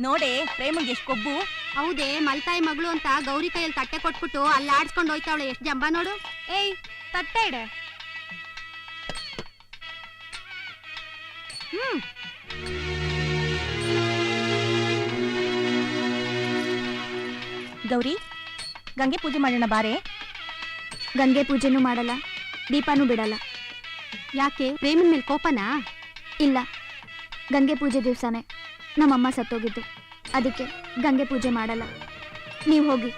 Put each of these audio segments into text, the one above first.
ನೋಡೆ ಪ್ರೇಮಿಗೆ ಎಷ್ಟು ಕೊಬ್ಬು? ಹೌದೇ ಮಲ್ತಾಯಿ ಮಗಳು ಅಂತ ಗೌರಿ ಕೈಯಲ್ಲಿ ತಟ್ಟೆ ಕೊಟ್ಬಿಟ್ಟು ಅಲ್ಲಿ ಆಡ್ಸ್ಕೊಂಡು ಹೋಯ್ತಾವಳೆ. ಎಷ್ಟು ಜಂಬ ನೋಡು. ಏಯ್ ತಟ್ಟೆ ಇಡ. ಹ್ಮ್. ಗೌರಿ ಗಂಗೆ ಪೂಜೆ ಮಾಡೋಣ ಬಾರೆ. ಗಂಗೆ ಪೂಜೆನೂ ಮಾಡಲ್ಲ. ದೀಪನೂ ಬಿಡಲ್ಲ. ಯಾಕೆ? ಪ್ರೇಮನ್ ಮೇಲೆ ಕೋಪನಾ? ಇಲ್ಲ. ಗಂಗೆ ಪೂಜೆ ದಿವಸನೇ. ನಮ್ಮಮ್ಮ ಸತ್ತೋಗಿದ್ದು. ಅದಕ್ಕೆ ಗಂಗೆ ಪೂಜೆ ಮಾಡಲ್ಲ. ನೀವು ಹೋಗಿ.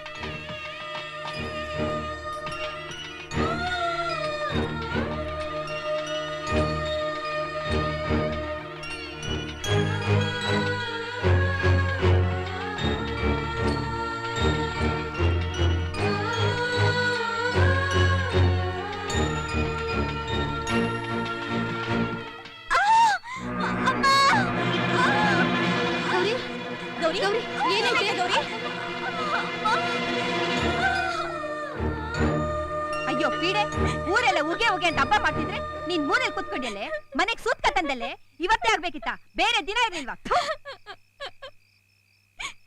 ದಿನ ಇರ್ಲಿಲ್ವಾ.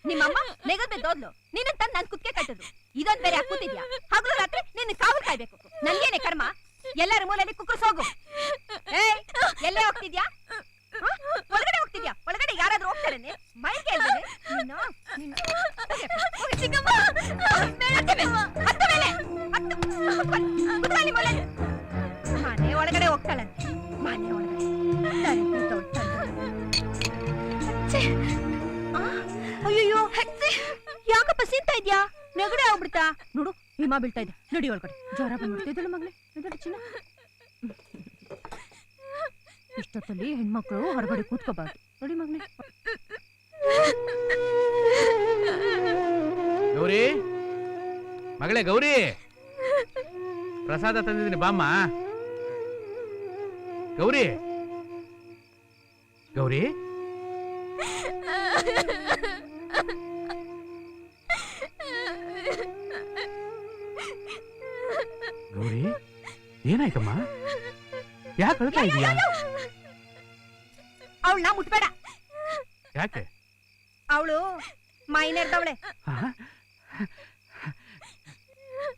ನಿಮ್ಮಮ್ಮ ನೆಗದ್ ನಿನ್ನ ತಂದು ನನ್ ಕುತ್ಕೆ ಕಟ್ಟದು. ಇದೊಂದ್ ಬೇರೆ ಕೂತಿದ್ಯಾ? ಹಗಲು ರಾತ್ರಿ ನಿನ್ನ ಕಾವಲ್ ಕಾಯ್ಬೇಕು. ನನ್ಗೇನೆ ಕರ್ಮ? ಎಲ್ಲರ ಮೂಲಲ್ಲಿ ಕುಕ್ಕರ್ಸ್ ಹೋಗು. ಎಲ್ಲ ಹೋಗ್ತಿದ್ಯಾ? ಹ? ಒಳಗಡೆ ಹೋಗ್ತಿದ್ಯಾ? ಒಳಗಡೆ ಯಾರಾದ್ರೂ ಹೋಗ್ತಾರೆ ಅಲ್ವೇ? ನಿನ್ನ ಒಳಗಡೆ ಹೋಗಿ, ಹಿಮ ಬೀಳ್ತಾ ಇದೆ. ನಡಿ ಒಳಗಡೆ ಜ್ವರ ಬಂದ್ಬಿಡ್ತಿದ್ದಳು ಮಗಳೇ? ಎದ್ದೇಳು ಚಿನ್ನ? ಇಷ್ಟೊತ್ತಲ್ಲಿ ಹೆಣ್ಮಕ್ಳು ಹೊರಗಡೆ ಕೂತ್ಕೋಬಾರ್ದು. ನೋಡಿ ಮಗನೇ ಗೌರಿ? ಮಗಳೇ, ಗೌರಿ? ಪ್ರಸಾದ ತಂದಿದ್ದೀನಿ, ಬಾಮ್ಮ. ಗೌರಿ? ಗೌರಿ? ಗೌರಿ ಏನಾಯ್ತಮ್ಮ? ಯಾಕೆ ಅಳ್ತಾ ಇದೀಯಾ? ಅವಳನ್ನ ಮುಟ್ಬೇಡ. ಯಾಕೆ? ಅವಳು?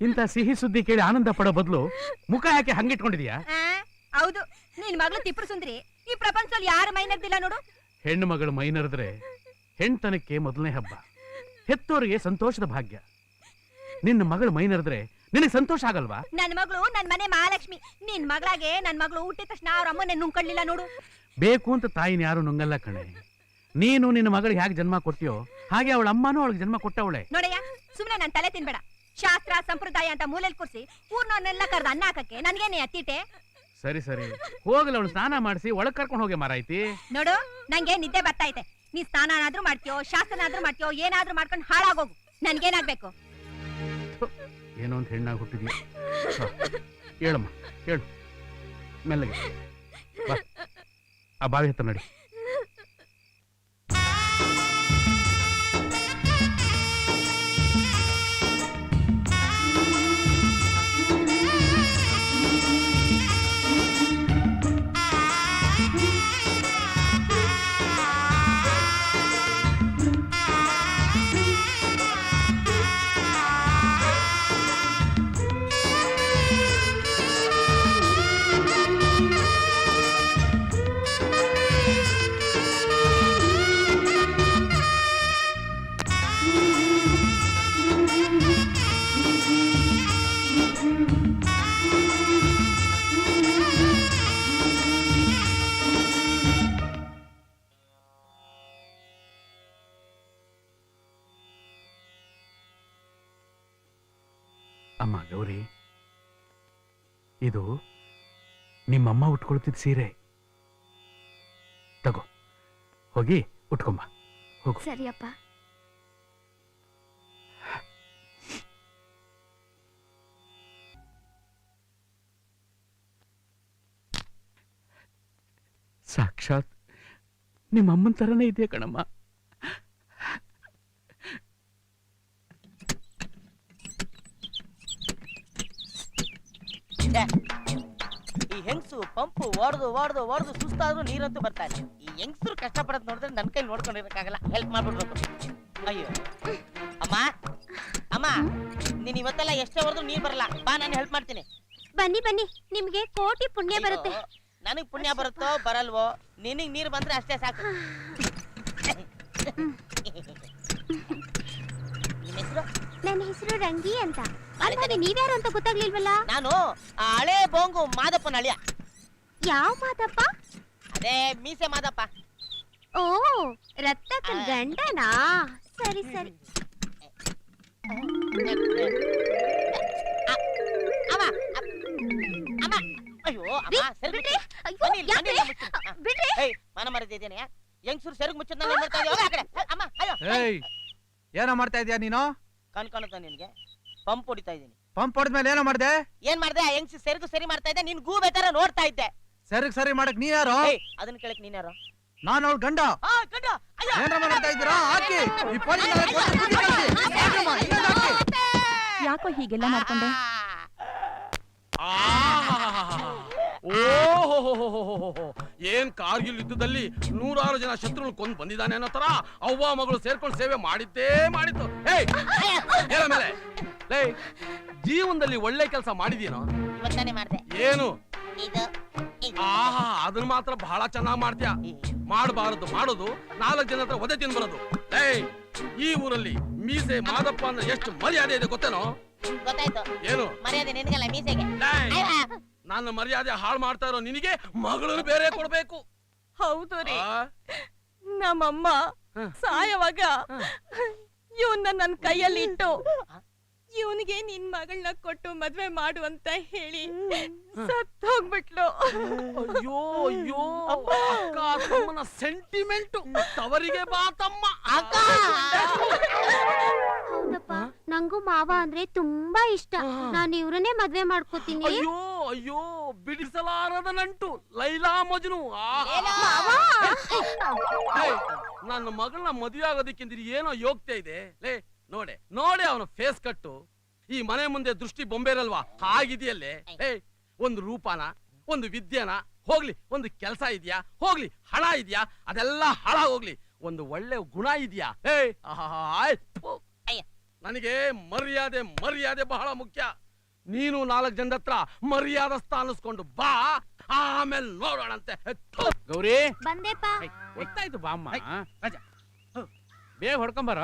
ಇಂಥ ಸಿಹಿ ಸುದ್ದಿ ಕೇಳಿ ಆನಂದ ಪಡೋ ಬದಲು ಮುಖ ಯಾಕೆ ಹಂಗಿಟ್ಕೊಂಡಿದ್ಯಾ? ಹೌದು. ನಿನ್ ಮಗಳು ತಿಪ್ಪರು ಸುಂದ್ರಿ. ಈ ಪ್ರಪಂಚದಲ್ಲಿ ಯಾರ ಮೈನರ್ದಿಲ್ಲ ನೋಡು. ಹೆಣ್ಣು ಮಗಳು ಮೈನರಿದ್ರೆ ಹೆಣ್ತನಕ್ಕೆ ಮೊದಲನೇ ಹಬ್ಬ. ಹೆತ್ತೋರಿಗೆ ಸಂತೋಷದ ಭಾಗ್ಯ. ನಿನ್ನ ಮಗಳು ಮೈನರಿದ್ರೆ ನಿನಗೆ ಸಂತೋಷ ಆಗಲ್ವಾ? ನನ್ ಮಗಳು ನನ್ ಮನೆ ಮಹಾಲಕ್ಷ್ಮಿ. ನಿನ್ ಮಗಳಾಗೆ ನನ್ ಮಗಳು ಹುಟ್ಟಿದ ತಕ್ಷಣ ಅವ್ರ ಅಮ್ಮನೆ ನುಂಗ್ಕೊಳ್ಳಿಲ್ಲ ನೋಡು. ಬೇಕು ಅಂತ ತಾಯಿನ ಯಾರು ನುಂಗಲ್ಲ ಕಣೆ. ನೀನು ನಿನ್ನ ಮಗಳಿಗೆ ಹೇಗೆ ಜನ್ಮ ಕೊಟ್ಟಿಯೋ ಹಾಗೆ ಅವಳ ಅಮ್ಮನೂ ಅವಳಿಗೆ ಜನ್ಮ ಕೊಟ್ಟವಳೆ. ನೋಡಯ್ಯ ಸುಮ್ನೆ ನನ್ನ ತಲೆ ತಿನ್ಬೇಡ. ಶಾಸ್ತ್ರ ಸಂಪ್ರದಾಯ ಅಂತ ಮೂಲೆಲ್ ಕೂರಿಸಿ ಪೂರ್ಣವನ್ನೆಲ್ಲ ಕರೆದು ಅನ್ನ ಹಾಕಕ್ಕೆ ನನ್ಗೇನೆ ಅತ್ತೀಟೆ ಸರಿ ಸರಿ. ಹೋಗಲ್ಲ ಅವಳು ಸ್ನಾನ ಮಾಡಿಸಿ ಒಳಗ್ ಕರ್ಕೊಂಡು ಹೋಗಿ ಮಾರಾಯ್ತಿ. ನೋಡು ನಂಗೆ ನಿದ್ದೆ ಬರ್ತಾ ಐತೆ. ನೀ ಸ್ನಾನಾದ್ರೂ ಮಾಡ್ತೀಯೋ ಶಾಸ್ತ್ರನಾದ್ರೂ ಮಾಡ್ತೀಯೋ ಏನಾದ್ರೂ ಮಾಡ್ಕೊಂಡು ಹಾಳಾಗೋಗು. ನನ್ಗೇನಾಗ್ಬೇಕು? ಏನೋ ಅಂತ ಹೆಣ್ಣಾಗಿ ಹುಟ್ಟಿದ್ಯ? ಹೇಳಮ್ಮ ಹೇಳು. ಮೆಲ್ಲಗೆ. ಆ ಬಾವಿ ಹತ್ತ ನಡಿ. ಇದು ನಿಮ್ಮಮ್ಮ ಉಟ್ಕೊಳ್ತಿದ್ದ ಸೀರೆ. ತಗೋ ಹೋಗಿ ಉಟ್ಕೊಂಬ ಹೋಗು. ಸರಿಯಪ್ಪ ಸಾಕ್ಷಾತ್ ನಿಮ್ಮಮ್ಮನ ತರನೇ ಇದೆಯಾ ಕಣಮ್ಮ? ಛೆ, ಹೆಂಗ್ಸು ಪಂಪು ಹೊಡೆದು ಹೊಡೆದು ಹೊಡೆದು ಸುಸ್ತಾದ್ರೂ ನೀರಂತೂ ಬರ್ತಾ ಇಲ್ಲ ಈ ಹೆಂಗ್ಸರು ಕಷ್ಟಪಡೋದು ನೋಡಿದ್ರೆ ನನ್ನ ಕೈ ನೋಡ್ಕೊಂಡಿರಕ್ಕಾಗಲ್ಲ. ಹೆಲ್ಪ್ ಮಾಡ್ಬಿಡ್ಬೇಕು. ಅಯ್ಯೋ. ಅಮ್ಮ. ಅಮ್ಮ. ನೀನ್ ಇವತ್ತೆಲ್ಲ ಎಷ್ಟೇ ಹೊಡೆದ್ರು ನೀರ್ ಬರಲ್ಲ. ಬಾ ನಾನು ಹೆಲ್ಪ್ ಮಾಡ್ತೀನಿ. ಬನ್ನಿ ಬನ್ನಿ. ನಿಮ್ಗೆ ಕೋಟಿ ಪುಣ್ಯ ಬರುತ್ತೆ. ನನಗ್ ಪುಣ್ಯ ಬರುತ್ತೋ ಬರಲ್ವೋ? ನಿನಗ್ ನೀರ್ ಬಂದ್ರೆ ಅಷ್ಟೇ ಸಾಕು ನಿಮ್ ಹೆಸ್ರು? ನನ್ನ ಹೆಸರು ರಂಗಿ ಅಂತ. ಅಲ್ವಾನೆ ನೀವ್ಯಾರು ಅಂತ ಗೊತ್ತಾಗ್ಲಿಲ್ವಲ್ಲ? ನಾನು ಆ ಹಳೆ ಬೋಂಗು ಮಾದಪ್ಪನ ಅಳಿಯ. ಯಾವ ಮಾತಪ್ಪ ಅದೇ ಮೀಸೆ ಮಾದಪ್ಪ. ಓ ರತ್ನಕ್ಕನ್ ಗಂಡನಾ ಸರಿ ಸರಿ. ಅಮ್ಮ ಅಮ್ಮ ಅಯ್ಯೋ ಅಮ್ಮ ಸರಿ ಬಿಡ್ರಿ ಅಯ್ಯೋ ಬನ್ನಿ ಇಲ್ಲಿ, ಬನ್ನಿ ಯಾಕ್ರಿ? ಇಲ್ಲಿ ಮುಚ್ಚು. ಆ, ಬಿಡ್ರಿ. ಏಯ್ ಮಾನ ಮರದಿದ್ದೇನೆ ಹೆಂಗ್ಸೂರು ಸೆರಗು ಮುಚ್ಚದ್ ನಾನು ನೋಡ್ತಾ ಇದೀಯ? ಹೋಗ್ ಆ ಕಡೆ. ಅಮ್ಮ ಅಯ್ಯೋ ಏಯ್ ಏನೋ ಮಾಡ್ತಾ ಇದೀಯ ನೀನು? ಕಣ್ ಕಾಣುತ್ತಾ ನಿನ್ಗೆ. ಪಂಪ್ ಹೊಡಿತಾ ಇದೀನಿ ಪಂಪ್ ಹೊಡೆದ್ಮೇಲೆ ಏನೋ ಮಾಡ್ದೆ? ಏನ್ ಮಾಡ್ದೆ? ಹೆಂಗ್ ಹೆಂಗ್ಸ್ ಸೆರಗು ಸರಿ ಮಾಡ್ತಾ ಇದ್ದೆ? ನಿನ್ ಗೂ ಬೇಕಾರ ನೋಡ್ತಾ ಇದ್ದೆ. ಸರಿಗ್ ಸರಿ ಮಾಡಕ್ ನೀ ಯಾರು? ಏಯ್ ಅದನ್ನ ಕೇಳಕ್ ನೀನ್ ಯಾರು? ನಾನು ಅವ್ಳ ಗಂಡ. ಆ ಗಂಡ. ಅಯ್ಯ! ಏನ್ರ ಮಾಡ್ತಾ ಇದ್ದೀರಾ? ಹಾಕಿ. ಈ ಪೊಲೀಸ್ ನಾಳೆ ಕೊಟ್ಟು ಬುದ್ಧಿ ಕಲ್ಸಿ. ಹಾಕಮ್ಮ, ಇನ್ನೊಂದು ಹಾಕಿ. ಯಾಕೋ ಹೀಗೆಲ್ಲ ಮಾಡ್ಕೊಂಡೆ? ಓಹೋ ಏನ್ ಕಾರ್ಗಿಲ್ ಯುದ್ಧದಲ್ಲಿ ನೂರಾರು ಜನ ಶತ್ರು ಕೊಂದು ಬಂದಿದ್ದಾನೆ ಅನ್ನೋ ತರ ಅವ್ವ ಮಗಳು ಸೇರ್ಕೊಂಡು ಸೇವೆ ಮಾಡಿದ್ದೇ ಮಾಡಿತ್ತು. ಮೇಲೆ. ಲೇ ಜೀವನದಲ್ಲಿ ಒಳ್ಳೆ ಕೆಲಸ ಮಾಡಿದೀನೋ ಏನು. ಆಹಾ ಅದನ್ನ ಮಾತ್ರ ಬಹಳ ಚೆನ್ನಾಗ್ ಮಾಡ್ತೀಯ? ಮಾಡಬಾರದು ಮಾಡೋದು. ನಾಲ್ಕು ಜನ ಹತ್ರ ಒದೆ ತಿನ್ಬರೋದು ಏಯ್ ಈ ಊರಲ್ಲಿ ಮೀಸೆ ಮಾದಪ್ಪ ಅಂದ್ರೆ ಎಷ್ಟು ಮರ್ಯಾದೆ ಇದೆ ಗೊತ್ತೇನೋ? ಗೊತ್ತಾಯ್ತು. ಏನು? ಮರ್ಯಾದೆ ನಿನ್ಗಲ್ಲ ಮೀಸೆಗೆ. ನನ್ನ ಮರ್ಯಾದೆ ಹಾಳು ಮಾಡ್ತಾ ಇರೋ ನಿನಗೆ ಮಗಳನ್ನು ಬೇರೆ ಕೊಡ್ಬೇಕು. ಹೌದು ರೀ. ಆ? ನಮ್ಮಮ್ಮ ಹ. ಸಾಯವಾಗ ಇವನ್ನ ನನ್ನ ಕೈಯಲ್ಲಿ ಇಟ್ಟು ಇವನಿಗೆ ನಿನ್ ಮಗಳನ್ನ ಕೊಟ್ಟು ಮದ್ವೆ ಮಾಡು ಅಂತ ಹೇಳಿ ಸತ್ ಹೋಗ್ಬಿಟ್ಲು ಅಯ್ಯೋ ಅಯ್ಯೋ ಅಕ್ಕ ತಮ್ಮನ ಸೆಂಟಿಮೆಂಟ್ ತವರಿಗೆ ಬಾ ತಮ್ಮ. ಅಕ್ಕ! ಹೌದಪ್ಪ. ಮಾವ ಅಂದ್ರೆ ತುಂಬಾ ಇಷ್ಟ. ನಾನು ಇವ್ರನ್ನೇ ಮದ್ವೆ ಮಾಡ್ಕೋತೀನಿ. ಅಯ್ಯೋ ಅಯ್ಯೋ ಬಿಡಿಸಲಾರದ ನಂಟು ಲೈಲಾ ಮಜ್ನು ಆಹಾ. ಏಯ್, ನನ್ನ ಮಗಳನ್ನ ಮದುವೆ ಆಗೋದಕ್ಕಿಂತ ಏನೋ ಯೋಗ್ಯತೆ ಇದೆ. ಲೇ ನೋಡೆ ನೋಡೆ ಅವನ ಫೇಸ್ ಕಟ್ಟು ಈ ಮನೆ ಮುಂದೆ ದೃಷ್ಟಿ ಬೊಂಬೆ ಇರಲ್ವಾ? ಹಾಗಿದೆಯಲ್ಲೇ? ಏ ಒಂದು ರೂಪಾನ ಒಂದು ವಿದ್ಯೆನ ಹೋಗ್ಲಿ ಒಂದು ಕೆಲಸ ಇದೆಯಾ? ಹೋಗ್ಲಿ ಹಣ ಇದೆಯಾ? ಅದೆಲ್ಲ ಹೋಗ್ಲಿ ಒಂದು ಒಳ್ಳೆ ಗುಣ ಇದೆಯಾ? ಏ ಅಯ್ಯ. ನನಗೆ ಮರ್ಯಾದೆ ಮರ್ಯಾದೆ ಬಹಳ ಮುಖ್ಯ. ನೀನು ನಾಲ್ಕು ಜನದ ಹತ್ರ ಮರ್ಯಾದಸ್ಥ ಅನ್ನಿಸ್ಕೊಂಡು ಬಾ ಆಮೇಲೆ ನೋಡೋಣಂತೆ. ಗೌರಿ. ಬಂದೆಪ್ಪ. ಗೊತ್ತಾಯ್ತು ಬಾಮ್ಮ ರಾಜ. ಬೇಗ ಹೊಡ್ಕೊಂಬಾರ.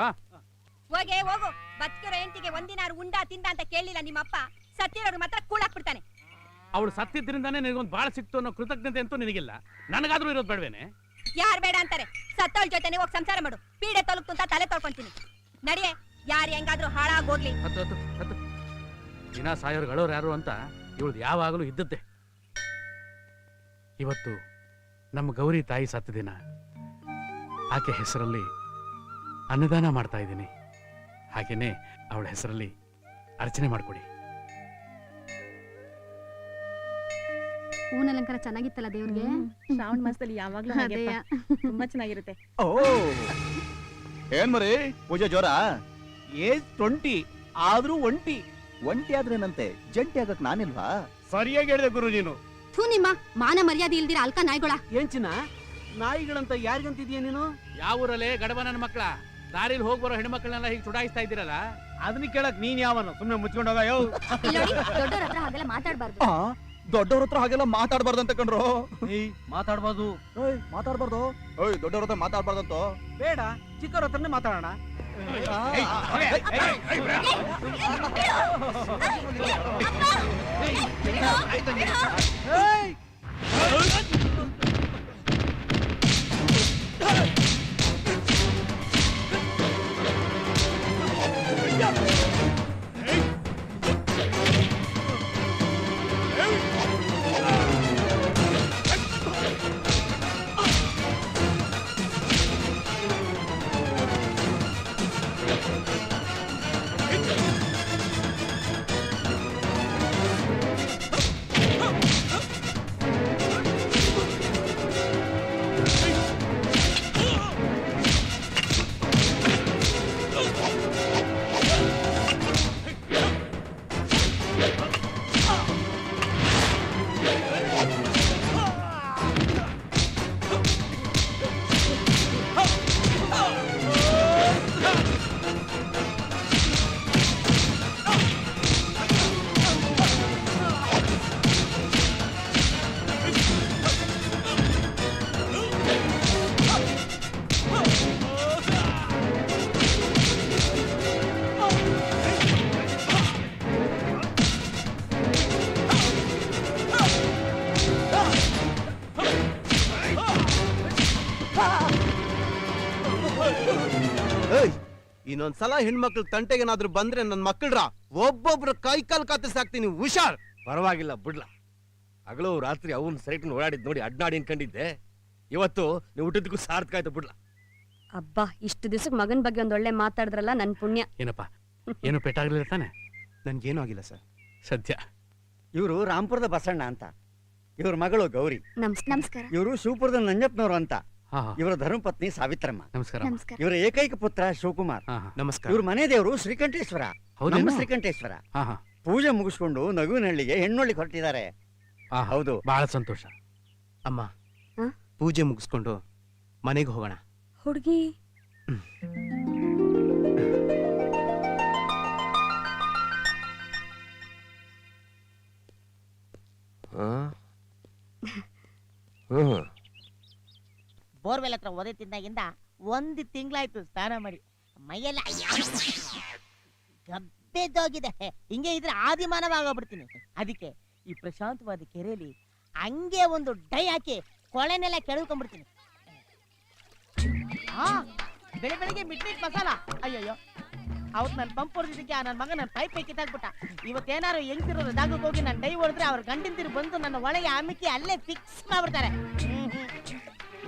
ಹೋಗೆ ಹೋಗು. ಬದುಕಿರೋ ಹೆಂಡತಿಗೆ ಒಂದಿನಾರು ಉಂಡ ತಿಂದ ಅಂತ ಕೇಳಿಲ್ಲ ನಿಮ್ಮಪ್ಪ. ಸತ್ತಿರೋರು ಮಾತ್ರ ಕೂಳಾಕ್ಬಿಡ್ತಾನೆ. ಅವಳು ಸತ್ತಿದ್ರಿಂದಾನೇ ನಿನಗೊಂದು ಬಾಳ ಸಿಕ್ತು ಅನ್ನೋ ಕೃತಜ್ಞತೆ ಅಂತೂ ನಿನಗಿಲ್ಲ. ನನಗಾದ್ರೂ ಇರೋದು ಬೇಡವೇನೆ? ಯಾರ್ ಬೇಡ ಅಂತಾರೆ. ಸತ್ತೋಳ್ ಜೊತೆನೆ ಹೋಗಿ ಸಂಸಾರ ಮಾಡು. ಪೀಡೆ ತೊಲಗ್ತು ಅಂತ ತಲೆ ತೊಳ್ಕೊಂತೀನಿ. ನಡಿಯೇ. ಯಾರು ಹೆಂಗಾದ್ರೂ ಹಾಳಾಗೋಗ್ಲಿ. ಹತ್ತು ಹತ್ತು ಹತ್ತು. ದಿನ ಸಾಯೋರ್ ಗಳೋರು ಯಾರು ಅಂತ ಇವಳು ಯಾವಾಗಲೂ ಇದ್ದದ್ದೆ. ಇವತ್ತು ನಮ್ಮ ಗೌರಿ ತಾಯಿ ಸತ್ತ ದಿನ. ಆಕೆ ಹೆಸರಲ್ಲಿ ಅನ್ನದಾನ ಮಾಡ್ತಾ ಇದ್ದೀನಿ. ಹಾಗೇನೆ ಅವಳ ಹೆಸರಲ್ಲಿ ಅರ್ಚನೆ ಮಾಡ್ಕೊಡಿ. ಹೂನಲಂಕಾರ ಚೆನ್ನಾಗಿತ್ತಲ್ಲ ದೇವ್ರಿಗೆ? ಶ್ರಾವಣ ಮಾಸದಲ್ಲಿ ಯಾವಾಗ್ಲೂ ಹಾಗೆಪ್ಪ. ತುಂಬಾ ಚೆನ್ನಾಗಿರುತ್ತೆ. ಓ! ಏನ್ ಮರಿ? ಪೂಜೆ ಜೋರ? ಏಜ್ ಟ್ವೆಂಟಿ ಆದ್ರೂ ಒಂಟಿ. ಒಂಟಿ ಆದ್ರೇನಂತೆ ಜಂಟಿ ಆಗಕ್ ನಾನಿಲ್ವಾ? ಸರಿಯಾಗಿ ಹೇಳಿದೆ ಗುರು ನೀನು. ಥೂ ನಿಮ್ಮ ಮಾನ ಮರ್ಯಾದೆ ಇಲ್ದಿರ ಅಲ್ಕ ನಾಯ್ಗೊಳ. ಏನ್ ಚಿನ್ನ? ನಾಯಿಗಳಂತ ಯಾರಿಗಂತಿದ್ಯಾ ನೀನು? ಯಾವ ಊರಲ್ಲೇ ಗಡಬನ ಮಕ್ಕಳ? ದಾರಿಲಿ ಹೋಗಿ ಬರೋ ಹೆಣ್ಮಕ್ಳನ್ನೆಲ್ಲ ಹೀಗೆ ಚುಡಾಯಿಸ್ತಾ ಇದ್ದೀರಲ್ಲ? ಅದನ್ನ ಕೇಳಕ್ ನೀನ್ ಯಾವನು? ಸುಮ್ನೆ ಮುಚ್ಕೊಂಡೋಗ ಯೋ. ನೋಡಿ ದೊಡ್ಡವ್ರ ಹತ್ರ ಹಾಗೆಲ್ಲ ಮಾತಾಡ್ಬಾರ್ದು. ಆ? ದೊಡ್ಡವ್ರ ಹತ್ರ ಹಾಗೆಲ್ಲ ಮಾತಾಡಬಾರ್ದು ಅಂತ ಕಂಡ್ರು ಏಯ್ ಮಾತಾಡ್ಬಾರ್ದು ಓಯ್ ಮಾತಾಡಬಾರ್ದು ದೊಡ್ಡವ್ರ ಹತ್ರ ಮಾತಾಡಬಾರ್ದು ಅಂತ ಬೇಡ ಚಿಕ್ಕವ್ರ ಹತ್ರನೇ ಮಾತಾಡೋಣ ಆಯ್ತು ಇನ್ನೊಂದ್ಸಲ ಹೆಣ್ಮಕ್ಳು ತಂಟೆಗೇನಾದ್ರೂ ಬಂದ್ರೆ ನನ್ನ ಮಕ್ಕಳ್ರ ಒಬ್ಬೊಬ್ರು ಕೈ ಕಾಲ್ ಕತ್ತರಿಸಾಕ್ತೀನಿ ಹುಷಾರ್. ಪರವಾಗಿಲ್ಲ ಬಿಡ್ಲ. ಹಗಲು ರಾತ್ರಿ ಅವನ್ ಸೈಟ್ ಓಡಾಡಿದ್ ನೋಡಿ ಅಡ್ನಾಡಿ ಅನ್ಕೊಂಡಿದ್ದೆ ಇವತ್ತು ನೀವು ಊಟದಕ್ಕೂ ಸಾರ್ಥಕ ಆಯ್ತು ಬಿಡ್ಲ. ಅಬ್ಬಾ ಇಷ್ಟು ದಿವಸಕ್ಕೆ ಮಗನ್ ಬಗ್ಗೆ ಒಂದ್ ಒಳ್ಳೆ ಮಾತಾಡಿದ್ರಲ್ಲ ನನ್ ಪುಣ್ಯ. ಏನಪ್ಪ ಏನು ಪೆಟ್ಟಾಗ್ಲಿಲ್ಲ ತಾನೆ? ನನ್ಗೇನು ಆಗಿಲ್ಲ ಸರ್. ಸದ್ಯ. ಇವರು ರಾಂಪುರದ ಬಸಣ್ಣ ಅಂತ. ಇವ್ರ ಮಗಳು ಗೌರಿ. ನಮಸ್ಕಾರ ನಮಸ್ಕಾರ. ಇವರು ಶಿವಪುರದ ನಂಜಪ್ಪನವರು ಅಂತ. ಇವರ ಧರ್ಮಪತ್ನಿ ಸಾವಿತ್ರಮ್ಮ. ನಮಸ್ಕಾರ ನಮಸ್ಕಾರ. ಇವರ ಏಕೈಕ ಪುತ್ರ ಶಿವಕುಮಾರ್. ನಮಸ್ಕಾರ. ಇವ್ರ ಮನೆ ದೇವರು ಶ್ರೀಕಂಠೇಶ್ವರ ನಮ್ಮ ಶ್ರೀಕಂಠೇಶ್ವರ. ಹಾ ಹಾ. ಪೂಜೆ ಮುಗಿಸ್ಕೊಂಡು ನಗುವಿನಹಳ್ಳಿಗೆ ಹೆಣ್ಣೊಳ್ಳಿ ಹೊರಟಿದ್ದಾರೆ. ಹಾ ಹೌದು. ಬಹಳ ಸಂತೋಷ. ಅಮ್ಮ ಹ? ಪೂಜೆ ಮುಗಿಸ್ಕೊಂಡು ಮನೆಗೆ ಹೋಗೋಣ. ಹುಡುಗಿ. ಹ್ಮ್. ಬೋರ್ವೆಲ್ ಹತ್ರ ಒದೆ ತಿಂದಾಗಿಂದ ಒಂದು ತಿಂಗಳಾಯ್ತು ಸ್ನಾನ ಮಾಡಿ. ಮೈಯೆಲ್ಲ ಗಬ್ಬೆದ್ದೋಗಿದೆ ಹಿಂಗೆ ಇದ್ರೆ ಆದಿಮಾನವಾಗೋಗ್ಬಿಡ್ತೀನಿ ಅದಕ್ಕೆ ಈ ಪ್ರಶಾಂತವಾದ ಕೆರೆಯಲ್ಲಿ ಹಂಗೆ ಒಂದು ಡೈ ಹಾಕಿ ಕೊಳೆನೆಲ್ಲ ಕೆಳಕೊಂಡ್ಬಿಡ್ತೀನಿ ಹಾ ಬೆಳೆ ಬೆಳಿಗ್ಗೆ ಮಿಡ್ನೈಟ್ ಮಸಾಲ. ಅಯ್ಯಯ್ಯೋ. ಅವತ್ತು ನನ್ನ ಪಂಪ್ ಹೊಡೆದಿದ್ದಕ್ಕೆ ನನ್ನ ಮಗ ನನ್ನ ಪೈಪ್ ಕಿತ್ತಾಕ್ಬಿಟ್ಟ. ಇವತ್ತೇನಾರು ಹೆಂಗ್ತಿರೋರು ಜಾಗಕ್ಕೆ ಹೋಗಿ ನಾನು ಡೈ ಹೊಡೆದ್ರೆ ಅವ್ರ ಗಂಡಿಂದಿರು ಬಂದು ನನ್ನ ಒಳಗೆ ಅಮಿಕಿ ಅಲ್ಲೇ ಫಿಕ್ಸ್ ಮಾಡ್ಬಿಡ್ತಾರೆ.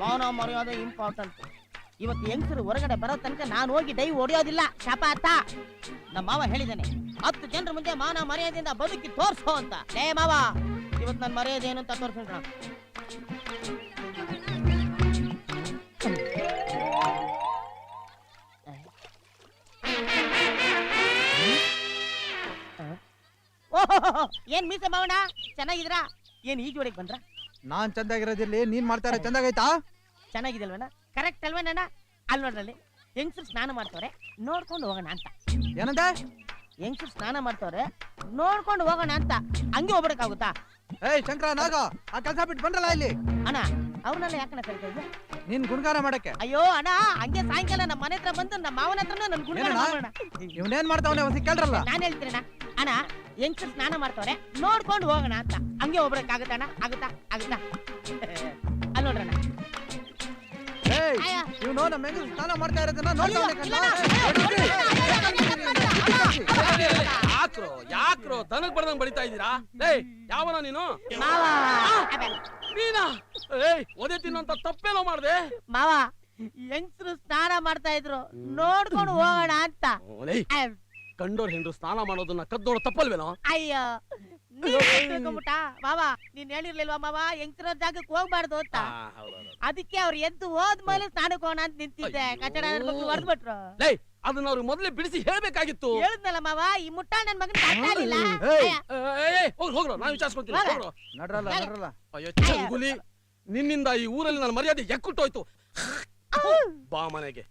ಮೌನ ಮರ್ಯಾದೆ ಇಂಪಾರ್ಟೆಂಟ್ ಇವತ್ತು ಹೆಂಗಸರು ಹೊರಗಡೆ ಬರೋ ತನಕ ನಾನು ಹೋಗಿ ಡೈ ಹೊಡೆಯೋದಿಲ್ಲ. ಶಪಾತ. ನಮ್ಮ ಮಾವ ಹೇಳಿದ್ದಾನೆ ಹತ್ತು ಜನರ ಮುಂದೆ ಮಾನ ಮರ್ಯಾದೆಯಿಂದ ಬದುಕಿ ತೋರಿಸೋ ಅಂತ. ಲೇ ಮಾವ, ಇವತ್ತು ನನ್ನ ಮರ್ಯಾದೆ ಏನು ಅಂತ ತೋರ್ಸೋಣ ಓಹೋ ಏನ್ ಮೀಸೆ ಮಾವಣ ಚೆನ್ನಾಗಿದ್ರಾ ಏನ್ ಈ ಜೋಡಿಗೆ ಬಂದ್ರ? ನಾನ್ ಚಂದಾಗಿರೋದಿರ್ಲಿ ನೀನ್ ಮಾಡ್ತಾರೆ ಚಂದಾಗೈತಾ ಚೆನ್ನಾಗಿದೆ ಅಲ್ವೇನ ಕರೆಕ್ಟ್ ಅಲ್ವೇನಣ್ಣ ಅಲ್ಲಿ ನೋಡ್ರಲ್ಲಿ ಹೆಂಗಸರು ಸ್ನಾನ ಮಾಡ್ತವ್ರೆ ನೋಡ್ಕೊಂಡು ಹೋಗೋಣ ಅಂತ. ಏನಂತ? ಹೆಂಗಸರು ಸ್ನಾನ ಮಾಡ್ತವ್ರೆ ನೋಡ್ಕೊಂಡು ಹೋಗೋಣ ಅಂತ. ಹಂಗೆ ಹೋಗ್ಬಿಡಕ್ಕಾಗುತ್ತಾ? ಏಯ್ ಶಂಕರ ನಾಗ ಆ ಕೆಲಸ ಬಿಟ್ಟು ಬಂದ್ರಲ್ಲ ಇಲ್ಲಿ? ಅಣ್ಣ ಅವ್ರನ್ನೆಲ್ಲ ಯಾಕಣ್ಣ ಕರಿತಾ ಇದ್ದೆ ನೀನ್ ಗುಣಗಾನ ಮಾಡಕ್ಕೆ. ಅಯ್ಯೋ ಅಣ್ಣ ಹಂಗೆ ಸಾಯಂಕಾಲ ನಮ್ಮ ಮನೆ ಹತ್ರ ಬಂದು ನಮ್ಮ ಮಾವನ ಹತ್ರನೂ ನನ್ ಗುಣ ಏನಣ್ಣ? ಇವನೇನ್ ಮಾಡ್ತಾವನೆ? ಕೇಳ್ರಲ್ಲ ನಾನು ಹೇಳ್ತೀನಣ್ಣ. ಅಣ್ಣ ಹೆಂಗ್ಸರ್ ಸ್ನಾನ ಮಾಡ್ತಾವ್ರೆ. ನೋಡ್ಕೊಂಡು ಹೋಗೋಣ ಅಂತ. ಹಂಗೆ ಅಣ್ಣ? ಆಗುತ್ತಾ? ಆಗುತ್ತಾ? ಅಲ್ಲಿ ನೋಡ್ರಣ್ಣ. ಇವ್ನು ನಮ್ಮ ಹೆಂಗ್ ಸ್ನಾನ ಮಾಡ್ತಾ ಇರೋದನ್ನ ಕಣ್ಣ. ಯಾಕ್ರೋ ಯಾಕ್ರೋ ದನಕ್ ಬರ್ದಂಗ್ ಬಡಿತಾ ಇದ್ದೀರಾ? ಏಯ್ ಯಾವನ ನೀನು? ನೀನ ಏಯ್ ಒದೆ ತಿನ್ನೋಂತ ತಪ್ಪೇನೋ ಮಾಡ್ದೆ. ಮಾವಾ ಹೆಂಗಸರು ಸ್ನಾನ ಮಾಡ್ತಾ ಇದ್ರು ನೋಡ್ಕೊಂಡು ಹೋಗೋಣ ಅಂತ. ಕಂಡೋರ್ ಹೆಂಡ್ರು ಸ್ನಾನ ಮಾಡೋದನ್ನ ಕದ್ದೋಡ ತಪ್ಪಲ್ವೇನೋ? ಅಯ್ಯೋ. ತಿಳ್ಕೊಂಬಿಟ್ಟ? ಮಾವ ನೀನ್ ಹೇಳಿರ್ಲಿಲ್ವಾ ಮಾವ? ಹೆಂಗಸರ ಜಾಗಕ್ಕೆ ಹೋಗ್ಬಾರ್ದು ಅಂತ. ಅದಕ್ಕೆ ಅವ್ರು ಎದ್ದು ಹೋದ್ಮೇಲೆ ಸ್ನಾನಕ್ಕೆ ಹೋಗೋಣ ಅಂತ ನಿಂತಿದ್ದೆ. ಕಚಡ ನನ್ ಮಕ್ಳು ಹೊಡೆದ್ಬಿಟ್ರು ಲೇ ಅದನ್ನ ಅವ್ರಿಗೆ ಮೊದಲೇ ಬಿಡಿಸಿ ಹೇಳ್ಬೇಕಾಗಿತ್ತು. ಹೇಳಿದ್ನಲ್ಲ ಮಾವ ಈ ಮುಟ್ಟ ನನ್ ಮಗನ. ಏಯ್ ಹೋಗ್ರು ನಾನು ವಿಚಾರಿಸ್ಕೊಂತೀನಿ. ಹೋಗ್ರು. ನಡ್ರಲ್ಲ ನಡ್ರಲ್ಲ. ಅಯ್ಯೋ ಚಂಗುಲಿ ನಿನ್ನಿಂದ ಈ ಊರಲ್ಲಿ ನನ್ನ ಮರ್ಯಾದೆ ಎಕ್ಕುಟ್ಟೋಯ್ತು. ಬಾ ಮನೆಗೆ.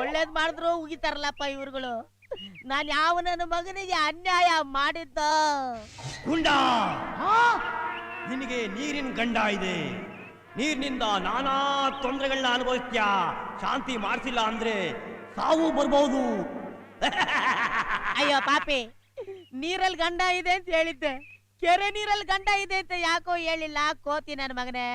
ಒಳ್ಳೇದ್ ಮಾಡಿದ್ರು ಉಗಿತಾರಲ್ಲಪ್ಪ ಇವ್ರುಗಳು. ನಾನ್ ಯಾವ ನನ್ನ ಮಗನಿಗೆ ಅನ್ಯಾಯ ಮಾಡಿದ್ದ? ಗುಂಡ! ನಿನಗೆ ನೀರಿನ ಗಂಡ ಇದೆ. ನೀರಿನಿಂದ ನಾನಾ ತೊಂದರೆಗಳನ್ನ ಅನುಭವಿಸ್ತ್ಯಾ? ಶಾಂತಿ ಮಾಡಿಸಿಲ್ಲ ಅಂದ್ರೆ ಸಾವು ಬರ್ಬಹುದು ಅಯ್ಯೋ ಪಾಪಿ ನೀರಲ್ಲಿ ಗಂಡ ಇದೆ ಅಂತ ಹೇಳಿದ್ದೆ. ಕೆರೆ ನೀರಲ್ಲಿ ಗಂಡ ಇದೆ ಅಂತ ಯಾಕೋ ಹೇಳಿಲ್ಲ? ಕೋತಿ ನನ್ನ ಮಗನೇ.